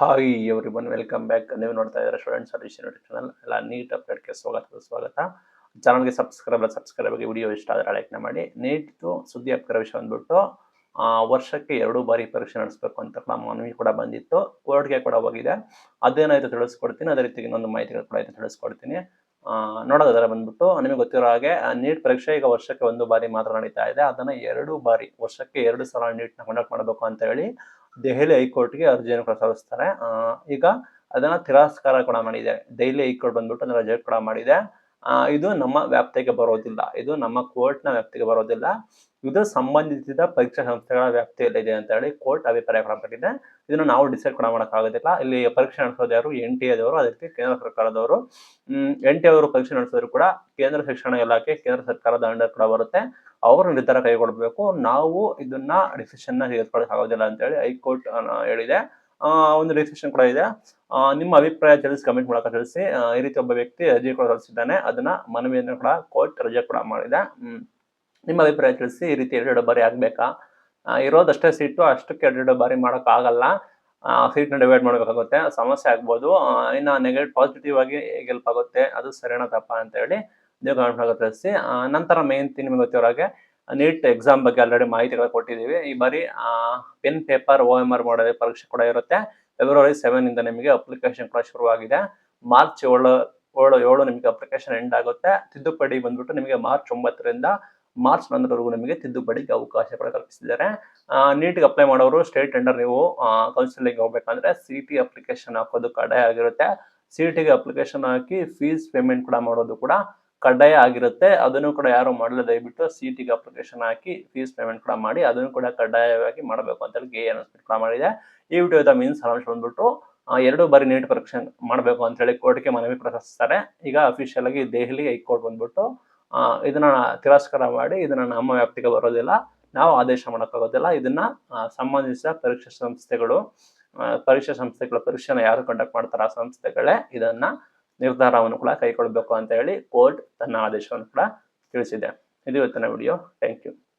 Hi everyone welcome back ನೀವು ನೋಡ್ತಾ ಇದ್ದಾರೆ ಸ್ಟೂಡೆಂಟ್ ಸರ್ವಿಸ್ ಯೂಟ್ಯೂಬ್ ಚಾನಲ್. ಎಲ್ಲ ನೀಟ್ ಅಪ್ಡೇಟ್ಗೆ ಸ್ವಾಗತ ಸ್ವಾಗತ ಚಾನಲ್ಗೆ ಸಬ್ಸ್ಕ್ರೈಬ್ ಸಬ್ಸ್ಕ್ರೈಬ್ ಆಗಿ ವಿಡಿಯೋ ಇಷ್ಟ ಆದರೆ ಲೈಕ್ನ ಮಾಡಿ. ನೀಟ್ದು ಸುದ್ದಿ ಆಗ್ತಿರೋ ವಿಷಯ ಬಂದ್ಬಿಟ್ಟು ವರ್ಷಕ್ಕೆ ಎರಡು ಬಾರಿ ಪರೀಕ್ಷೆ ನಡೆಸಬೇಕು ಅಂತ ಮನವಿ ಕೂಡ ಬಂದಿತ್ತು. ಕೋರ್ಟ್ಗೆ ಕೂಡ ಹೋಗಿದೆ. ಅದೇನಾಯಿತು ತಿಳಿಸ್ಕೊಡ್ತೀನಿ. ಅದೇ ರೀತಿ ಇನ್ನೊಂದು ಮಾಹಿತಿಗಳು ಕೂಡ ಆಯಿತು ತಿಳಿಸ್ಕೊಡ್ತೀನಿ. ನೋಡೋದಾದ್ರೆ ಬಂದ್ಬಿಟ್ಟು, ನಿಮಗೆ ಗೊತ್ತಿರೋ ಹಾಗೆ ನೀಟ್ ಪರೀಕ್ಷೆ ಈಗ ವರ್ಷಕ್ಕೆ ಒಂದು ಬಾರಿ ಮಾತ್ರ ನಡೀತಾ ಇದೆ. ಅದನ್ನು ಎರಡು ಬಾರಿ, ವರ್ಷಕ್ಕೆ ಎರಡು ಸಲ ನೀಟ್ನ ಕಂಡಕ್ಟ್ ಮಾಡಬೇಕು ಅಂತ ಹೇಳಿ ದೆಹಲಿ ಹೈಕೋರ್ಟ್ಗೆ ಅರ್ಜಿಯನ್ನು ಸಲ್ಲಿಸ್ತಾರೆ ಈಗ ಅದನ್ನ ತಿರಸ್ಕಾರ ಕೂಡ ಮಾಡಿದೆ ದೆಹಲಿ ಹೈಕೋರ್ಟ್ ಬಂದ್ಬಿಟ್ಟು ಅದನ್ನ ರಿಜೆಕ್ಟ್ ಕೂಡ ಮಾಡಿದೆ. ಇದು ನಮ್ಮ ವ್ಯಾಪ್ತಿಗೆ ಬರೋದಿಲ್ಲ. ಇದು ನಮ್ಮ ಕೋರ್ಟ್ನ ವ್ಯಾಪ್ತಿಗೆ ಬರೋದಿಲ್ಲ. ಇದು ಸಂಬಂಧಿಸಿದ ಪರೀಕ್ಷಾ ಸಂಸ್ಥೆಗಳ ವ್ಯಾಪ್ತಿಯಲ್ಲಿದೆ ಅಂತ ಹೇಳಿ ಕೋರ್ಟ್ ಅಭಿಪ್ರಾಯ ಕೂಡ ಪಟ್ಟಿದೆ ಇದನ್ನು ನಾವು ಡಿಸೈಡ್ ಕೂಡ ಮಾಡೋಕ್ಕಾಗೋದಿಲ್ಲ. ಇಲ್ಲಿ ಪರೀಕ್ಷೆ ನಡೆಸೋದು ಯಾರು? ಎನ್ ಟಿ ಎದವರು ಅದಕ್ಕೆ ಕೇಂದ್ರ ಸರ್ಕಾರದವರು. ಎನ್ ಟಿ ಅವರು ಪರೀಕ್ಷೆ ನಡೆಸೋದ್ರು ಕೂಡ ಕೇಂದ್ರ ಶಿಕ್ಷಣ ಇಲಾಖೆ, ಕೇಂದ್ರ ಸರ್ಕಾರದ ಅಂಡರ್ ಕೂಡ ಬರುತ್ತೆ. ಅವರು ನಿರ್ಧಾರ ಕೈಗೊಳ್ಳಬೇಕು ನಾವು ಇದನ್ನ ಡಿಸಿಷನ್ನ ತೆಗೆದುಕೊಳ್ಳೋಕ್ಕಾಗೋದಿಲ್ಲ ಅಂತ ಹೇಳಿ ಹೈಕೋರ್ಟ್ ಹೇಳಿದೆ. ಒಂದು ರಿಸೆಪ್ಷನ್ ಕೂಡ ಇದೆ. ನಿಮ್ಮ ಅಭಿಪ್ರಾಯ ತಿಳಿಸಿ ಕಮೆಂಟ್ ಮೂಲಕ ತಿಳಿಸಿ. ಈ ರೀತಿ ಒಬ್ಬ ವ್ಯಕ್ತಿ ಅರ್ಜಿ ಕೂಡ ಸಲ್ಲಿಸಿದ್ದಾನೆ. ಅದನ್ನ ಮನವಿಯನ್ನು ಕೂಡ ಕೋರ್ಟ್ ರಜೆ ಕೂಡ ಮಾಡಿದೆ. ನಿಮ್ಮ ಅಭಿಪ್ರಾಯ ತಿಳಿಸಿ ಈ ರೀತಿ ಎರಡೆರಡು ಬಾರಿ ಆಗ್ಬೇಕಾ? ಇರೋದಷ್ಟೇ ಸೀಟು, ಅಷ್ಟಕ್ಕೆ ಎರಡೆರಡು ಬಾರಿ ಮಾಡೋಕ್ಕಾಗಲ್ಲ. ಸೀಟ್ನ ಡಿವೈಡ್ ಮಾಡಬೇಕಾಗುತ್ತೆ. ಸಮಸ್ಯೆ ಆಗ್ಬೋದು. ಇನ್ನು ನೆಗೆಟಿವ್ ಪಾಸಿಟಿವ್ ಆಗಿ ಹೆಲ್ಪ್ ಆಗುತ್ತೆ. ಅದು ಸರಿನಾ ತಪ್ಪ ಅಂತ ಹೇಳಿ ನೀವು ಕಮೆಂಟ್ ಮೂಲಕ ತಿಳಿಸಿ. ನಂತರ ಮೇನ್ ನಿಮಗೆ ಗೊತ್ತಿರೋ ಹಾಗೆ ನೀಟ್ ಎಕ್ಸಾಮ್ ಬಗ್ಗೆ ಆಲ್ರೆಡಿ ಮಾಹಿತಿಗಳು ಕೊಟ್ಟಿದ್ದೀವಿ. ಈ ಬಾರಿ pen paper O M R ಮಾಡೋದೇ ಪರೀಕ್ಷೆ ಕೂಡ ಇರುತ್ತೆ. ಫೆಬ್ರವರಿ ಸೆವೆನ್ ಇಂದ ನಿಮಗೆ ಅಪ್ಲಿಕೇಶನ್ ಕೂಡ ಶುರುವಾಗಿದೆ ಮಾರ್ಚ್ ಏಳು ಏಳು ಏಳು ನಿಮಗೆ ಅಪ್ಲಿಕೇಶನ್ ಎಂಡ್ ಆಗುತ್ತೆ. ತಿದ್ದುಪಡಿ ಬಂದ್ಬಿಟ್ಟು ನಿಮಗೆ ಮಾರ್ಚ್ ಒಂಬತ್ತರಿಂದ ಮಾರ್ಚ್ ನಂತರವರೆಗೂ ನಿಮಗೆ ತಿದ್ದುಪಡಿಗೆ ಅವಕಾಶ ಕೂಡ ಕಲ್ಪಿಸಿದ್ದಾರೆ. ನೀಟ್ಗೆ ಅಪ್ಲೈ ಮಾಡೋರು ಸ್ಟೇಟ್ ಟೆಂಡರ್ ನೀವು ಕೌನ್ಸಿಲಿಂಗ್ ಹೋಗ್ಬೇಕಂದ್ರೆ ಸಿ ಟಿ ಅಪ್ಲಿಕೇಶನ್ ಹಾಕೋದು ಕಡ್ಡಾಯ ಆಗಿರುತ್ತೆ. ಸಿ ಟಿಗೆ ಅಪ್ಲಿಕೇಶನ್ ಹಾಕಿ ಫೀಸ್ ಪೇಮೆಂಟ್ ಕೂಡ ಮಾಡೋದು ಕೂಡ ಕಡ್ಡಾಯ ಆಗಿರುತ್ತೆ. ಅದನ್ನು ಕೂಡ ಯಾರು ಮಾಡಲ್ಲ. ದಯವಿಟ್ಟು ಸಿಟಿಗೆ ಅಪ್ಲಿಕೇಶನ್ ಹಾಕಿ ಫೀಸ್ ಪೇಮೆಂಟ್ ಕೂಡ ಮಾಡಿ, ಅದನ್ನು ಕೂಡ ಕಡ್ಡಾಯವಾಗಿ ಮಾಡಬೇಕು ಅಂತ ಹೇಳಿ ಗೆ ಅನೌನ್ಸ್ಮೆಂಟ್ ಕೂಡ ಮಾಡಿದೆ. ಈ ವಿಡಿಯೋದ ಮೀನ್ಸ್ ಸಾರಾಂಶ ಬಂದ್ಬಿಟ್ಟು ಎರಡು ಬಾರಿ ನೀಟ್ ಪರೀಕ್ಷೆ ಮಾಡಬೇಕು ಅಂತ ಹೇಳಿ ಕೋರ್ಟ್ಗೆ ಮನವಿ ಪ್ರಕಟಿಸ್ತಾರೆ ಈಗ ಅಫಿಷಿಯಲ್ ಆಗಿ ದೆಹಲಿ ಹೈಕೋರ್ಟ್ ಬಂದ್ಬಿಟ್ಟು ಇದನ್ನ ತಿರಸ್ಕಾರ ಮಾಡಿ, ಇದನ್ನ ನಮ್ಮ ವ್ಯಾಪ್ತಿಗೆ ಬರೋದಿಲ್ಲ. ನಾವು ಆದೇಶ ಮಾಡೋಕ್ಕಾಗೋದಿಲ್ಲ. ಇದನ್ನ ಸಂಬಂಧಿಸಿದ ಪರೀಕ್ಷಾ ಸಂಸ್ಥೆಗಳು ಪರೀಕ್ಷಾ ಸಂಸ್ಥೆಗಳ ಪರೀಕ್ಷೆನ ಯಾರು ಕಂಡಕ್ಟ್ ಮಾಡ್ತಾರೆ ಆ ಸಂಸ್ಥೆಗಳೇ ಇದನ್ನ ನಿರ್ಧಾರವನ್ನು ಕೂಡ ಕೈಗೊಳ್ಳಬೇಕು ಅಂತ ಹೇಳಿ ಕೋರ್ಟ್ ತನ್ನ ಆದೇಶವನ್ನು ಕೂಡ ತಿಳಿಸಿದೆ. ಇದು ಇವತ್ತಿನ ವಿಡಿಯೋ. Thank you